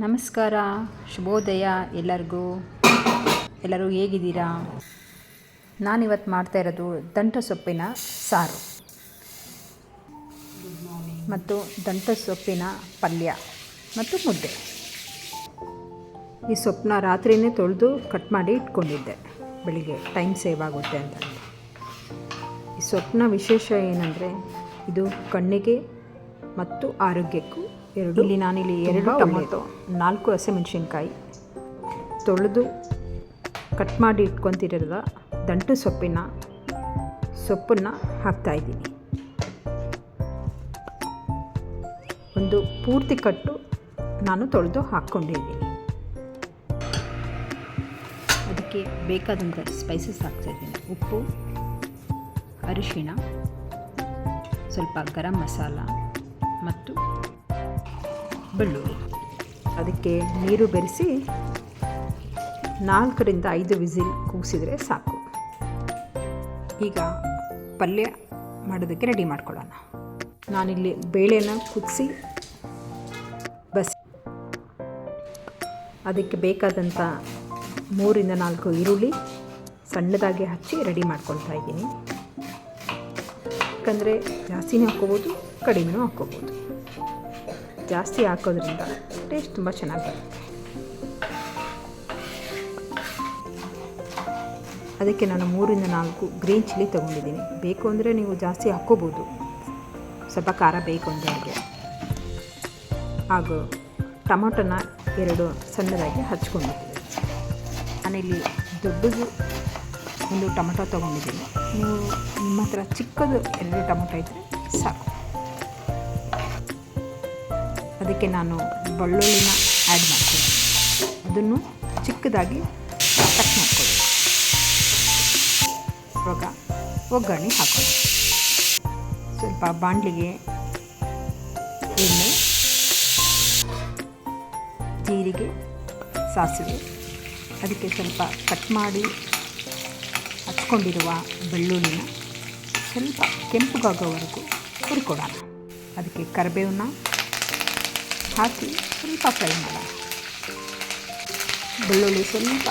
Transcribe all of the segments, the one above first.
ನಮಸ್ಕಾರ, ಶುಭೋದಯ ಎಲ್ಲರಿಗೂ. ಎಲ್ಲರೂ ಹೇಗಿದ್ದೀರಾ? ನಾನಿವತ್ತು ಮಾಡ್ತಾ ಇರೋದು ದಂಟ ಸೊಪ್ಪಿನ ಸಾರು ಮತ್ತು ದಂಟ ಸೊಪ್ಪಿನ ಪಲ್ಯ ಮತ್ತು ಮುದ್ದೆ. ಈ ಸೊಪ್ಪನ್ನ ರಾತ್ರಿಯೇ ತೊಳೆದು ಕಟ್ ಮಾಡಿ ಇಟ್ಕೊಂಡಿದ್ದೆ. ಬೆಳಿಗ್ಗೆ ಟೈಮ್ ಸೇವ್ ಆಗುತ್ತೆ ಅಂತ. ಈ ಸೊಪ್ಪಿನ ವಿಶೇಷ ಏನಂದರೆ, ಇದು ಕಣ್ಣಿಗೆ ಮತ್ತು ಆರೋಗ್ಯಕ್ಕೂ ಎರಡು. ಇಲ್ಲಿ ನಾನಿಲ್ಲಿ ಎರಡು ಟೊಮೊಟೊ ನಾಲ್ಕು ಹಸಿಮೆಣಸಿನ್ಕಾಯಿ. ತೊಳೆದು ಕಟ್ ಮಾಡಿ ಇಟ್ಕೊತಿರೋದ ದಂಟು ಸೊಪ್ಪಿನ ಸೊಪ್ಪನ್ನು ಹಾಕ್ತಾಯಿದ್ದೀನಿ ಒಂದು ಪೂರ್ತಿ ಕಟ್ಟು ನಾನು ತೊಳೆದು ಹಾಕ್ಕೊಂಡಿದ್ದೀನಿ ಅದಕ್ಕೆ ಬೇಕಾದಂಥ ಸ್ಪೈಸಸ್ ಹಾಕ್ತಾಯಿದ್ದೀನಿ ಉಪ್ಪು ಅರಿಶಿಣ ಸ್ವಲ್ಪ ಗರಂ ಮಸಾಲ ಮತ್ತು ಬೆಳ್ಳುಳ್ಳಿ ಅದಕ್ಕೆ ನೀರು ಬೆರೆಸಿ ನಾಲ್ಕರಿಂದ ಐದು ವಿಸಿಲ್ ಕೂಗಿಸಿದರೆ ಸಾಕು. ಈಗ ಪಲ್ಯ ಮಾಡೋದಕ್ಕೆ ರೆಡಿ ಮಾಡ್ಕೊಳ್ಳೋಣ. ನಾನಿಲ್ಲಿ ಬೇಳೆನ ಕುದಿಸಿ ಬಸ್ ಅದಕ್ಕೆ ಬೇಕಾದಂಥ ಮೂರಿಂದ ನಾಲ್ಕು ಈರುಳ್ಳಿ ಸಣ್ಣದಾಗಿ ಹಚ್ಚಿ ರೆಡಿ ಮಾಡ್ಕೊಳ್ತಾ ಇದ್ದೀನಿ. ಯಾಕಂದರೆ ಜಾಸ್ತಿನೂ ಹಾಕ್ಕೋಬೋದು, ಕಡಿಮೆನೂ ಹಾಕ್ಕೋಬೋದು. ಜಾಸ್ತಿ ಹಾಕೋದ್ರಿಂದ ಟೇಸ್ಟ್ ತುಂಬ ಚೆನ್ನಾಗಿ ಬರುತ್ತೆ ಅದಕ್ಕೆ ನಾನು ಮೂರಿಂದ ನಾಲ್ಕು ಗ್ರೀನ್ ಚಿಲ್ಲಿ ತೊಗೊಂಡಿದ್ದೀನಿ. ಬೇಕು ಅಂದರೆ ನೀವು ಜಾಸ್ತಿ ಹಾಕ್ಕೋಬೋದು ಸ್ವಲ್ಪ ಖಾರ ಬೇಕು ಅಂದರೆ ಹಾಗೆ. ಹಾಗೂ ಟೊಮೊಟೊನ ಎರಡು ಸಣ್ಣದಾಗಿ ಹಚ್ಕೊಂಡಿದ್ದೀನಿ. ನಾನಿಲ್ಲಿ ದೊಡ್ಡದು ಒಂದು ಟೊಮೊಟೊ ತೊಗೊಂಡಿದ್ದೀನಿ. ನೀವು ನಿಮ್ಮ ಹತ್ರ ಚಿಕ್ಕದು ಎರಡು ಟೊಮೊಟೊ ಇದ್ದರೆ ಸಾಕು. ಅದಕ್ಕೆ ನಾನು ಬೆಳ್ಳುಳ್ಳಿನ ಆ್ಯಡ್ ಮಾಡ್ತೀನಿ. ಅದನ್ನು ಚಿಕ್ಕದಾಗಿ ಕಟ್ ಮಾಡ್ಕೊಳ್ಳಿ. ಇವಾಗ ಒಗ್ಗರಣೆ ಹಾಕೋಣ. ಸ್ವಲ್ಪ ಬಾಣಲಿಗೆ ಎಣ್ಣೆ, ಜೀರಿಗೆ, ಸಾಸಿವೆ, ಅದಕ್ಕೆ ಸ್ವಲ್ಪ ಕಟ್ ಮಾಡಿ ಹಚ್ಕೊಂಡಿರುವ ಬೆಳ್ಳುಳ್ಳಿನ ಸ್ವಲ್ಪ ಕೆಂಪುಗಾಗೋವರೆಗೂ ಹುರ್ಕೊಡೋಣ. ಅದಕ್ಕೆ ಕರಿಬೇವನ್ನ ಹಾಕಿ ಸ್ವಲ್ಪ ಫ್ರೈ ಮಾಡೋಣ. ಬೆಳ್ಳುಳ್ಳಿ ಸ್ವಲ್ಪ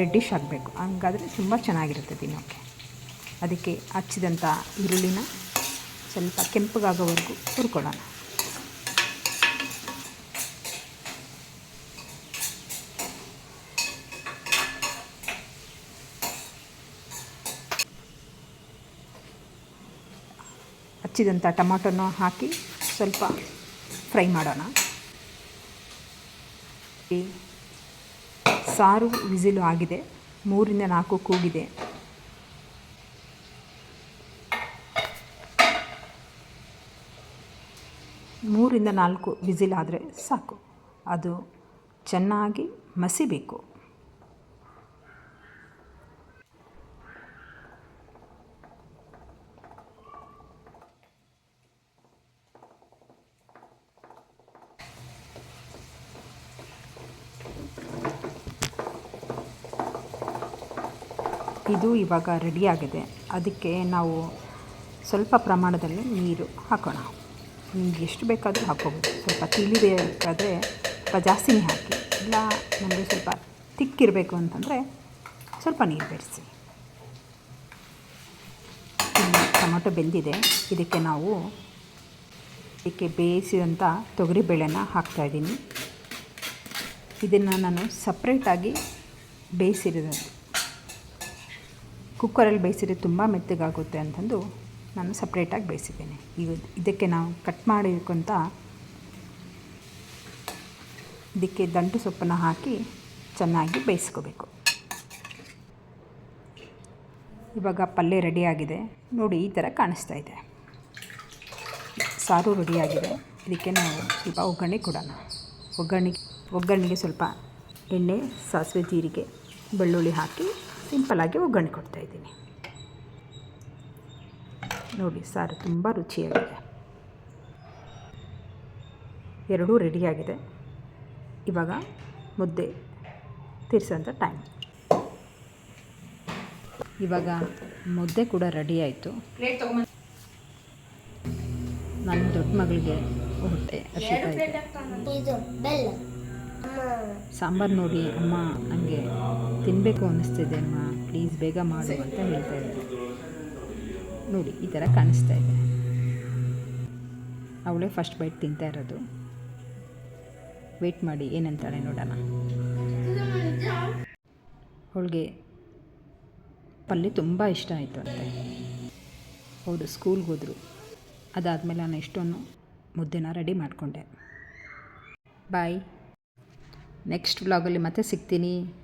ರೆಡ್ಡಿಶ್ ಆಗಬೇಕು. ಹಂಗಾದರೆ ತುಂಬ ಚೆನ್ನಾಗಿರುತ್ತೆ ತಿನ್ನೋಕ್ಕೆ. ಅದಕ್ಕೆ ಹಚ್ಚಿದಂಥ ಈರುಳ್ಳಿನ ಸ್ವಲ್ಪ ಕೆಂಪಗಾಗೋವರೆಗೂ ಹುರ್ಕೊಳ್ಳೋಣ. ಹಚ್ಚಿದಂಥ ಟೊಮಾಟೊನ ಹಾಕಿ ಸ್ವಲ್ಪ ಫ್ರೈ ಮಾಡೋಣ. ಸಾರು ವಿಸಿಲು ಆಗಿದೆ. ಮೂರಿಂದ ನಾಲ್ಕು ಕೂಗಿದೆ. ಮೂರಿಂದ ನಾಲ್ಕು ವಿಸಿಲ್ ಆದರೆ ಸಾಕು. ಅದು ಚೆನ್ನಾಗಿ ಮಸಿಬೇಕು. ಇದು ಇವಾಗ ರೆಡಿಯಾಗಿದೆ ಅದಕ್ಕೆ ನಾವು ಸ್ವಲ್ಪ ಪ್ರಮಾಣದಲ್ಲಿ ನೀರು ಹಾಕೋಣ. ನಿಮ್ಗೆ ಎಷ್ಟು ಬೇಕಾದರೂ ಹಾಕೋಬೋದು ಸ್ವಲ್ಪ ತಿಳಿಬೇಕಾದ್ರೆ ಸ್ವಲ್ಪ ಜಾಸ್ತಿನೇ ಹಾಕಿ. ಇಲ್ಲ, ನಮಗೆ ಸ್ವಲ್ಪ ತಿಕ್ಕಿರಬೇಕು ಅಂತಂದರೆ ಸ್ವಲ್ಪ ನೀರು ಬೆರೆಸಿ. ಟೊಮೊಟೊ ಬೆಂದಿದೆ. ಇದಕ್ಕೆ ನಾವು ಇದಕ್ಕೆ ಬೇಯಿಸಿದಂಥ ತೊಗರಿಬೇಳೆನ ಹಾಕ್ತಾಯಿದ್ದೀನಿ ಇದನ್ನು ನಾನು ಸಪ್ರೇಟಾಗಿ ಬೇಯಿಸಿರೋದು. ಕುಕ್ಕರಲ್ಲಿ ಬೇಯಿಸಿದ್ರೆ ತುಂಬ ಮೆತ್ತಗಾಗುತ್ತೆ ಅಂತಂದು ನಾನು ಸಪ್ರೇಟಾಗಿ ಬೇಯಿಸಿದ್ದೇನೆ. ಈಗ ಇದಕ್ಕೆ ನಾವು ಕಟ್ ಮಾಡಿರ್ಕೊಂತ ಇದಕ್ಕೆ ದಂಟು ಸೊಪ್ಪನ್ನು ಹಾಕಿ ಚೆನ್ನಾಗಿ ಬೇಯಿಸ್ಕೋಬೇಕು. ಇವಾಗ ಪಲ್ಯ ರೆಡಿಯಾಗಿದೆ ನೋಡಿ, ಈ ಥರ ಕಾಣಿಸ್ತಾ ಇದೆ. ಸಾರು ರೆಡಿಯಾಗಿದೆ ಇದಕ್ಕೆ ನಾವು ಸ್ವಲ್ಪ ಒಗ್ಗರಣೆ ಕೊಡೋಣ. ಒಗ್ಗರಣೆ ಒಗ್ಗರಣೆಗೆ ಸ್ವಲ್ಪ ಎಣ್ಣೆ, ಸಾಸಿವೆ ಜೀರಿಗೆ, ಬೆಳ್ಳುಳ್ಳಿ ಹಾಕಿ ಸಿಂಪಲಾಗಿ ಒಗ್ಗರಣೆ ಕೊಡ್ತಾಯಿದ್ದೀನಿ ನೋಡಿ ಸಾರು ತುಂಬ ರುಚಿಯಾಗಿದೆ. ಎರಡೂ ರೆಡಿಯಾಗಿದೆ ಇವಾಗ ಮುದ್ದೆ ತೀರಿಸೋಂಥ ಟೈಮ್ ಇವಾಗ ಮುದ್ದೆ ಕೂಡ ರೆಡಿ ಆಯಿತು. ನನ್ನ ದೊಡ್ಡ ಮಗಳಿಗೆ ಹೊಟ್ಟೆ ಸಾಂಬಾರು ನೋಡಿ ಅಮ್ಮ ನನಗೆ ತಿನ್ನಬೇಕು ಅನ್ನಿಸ್ತಿದೆ ಅಮ್ಮ ಪ್ಲೀಸ್ ಬೇಗ ಮಾಡು ಅಂತ ಹೇಳ್ತಾ ಇದ್ದೆ. ನೋಡಿ ಈ ಥರ ಕಾಣಿಸ್ತಾ ಇದೆ. ಅವಳೇ ಫಸ್ಟ್ ಬೈಟ್ ತಿಂತಾ ಇರೋದು. ವೆಯ್ಟ್ ಮಾಡಿ ಏನಂತಾಳೆ ನೋಡೋಣ. ಅವಳಿಗೆ ಪಲ್ಯ ತುಂಬ ಇಷ್ಟ ಆಯಿತು ಅಂತೆ. ಹೌದು ಸ್ಕೂಲ್ಗೆ ಹೋದರು. ಅದಾದಮೇಲೆ ನಾನು ಇಷ್ಟೊಂದು ಮುದ್ದೆನ ರೆಡಿ ಮಾಡಿಕೊಂಡೆ. ಬಾಯ್ ನೆಕ್ಸ್ಟ್ ವ್ಲಾಗಲ್ಲಿ ಮತ್ತೆ ಸಿಗ್ತೀನಿ.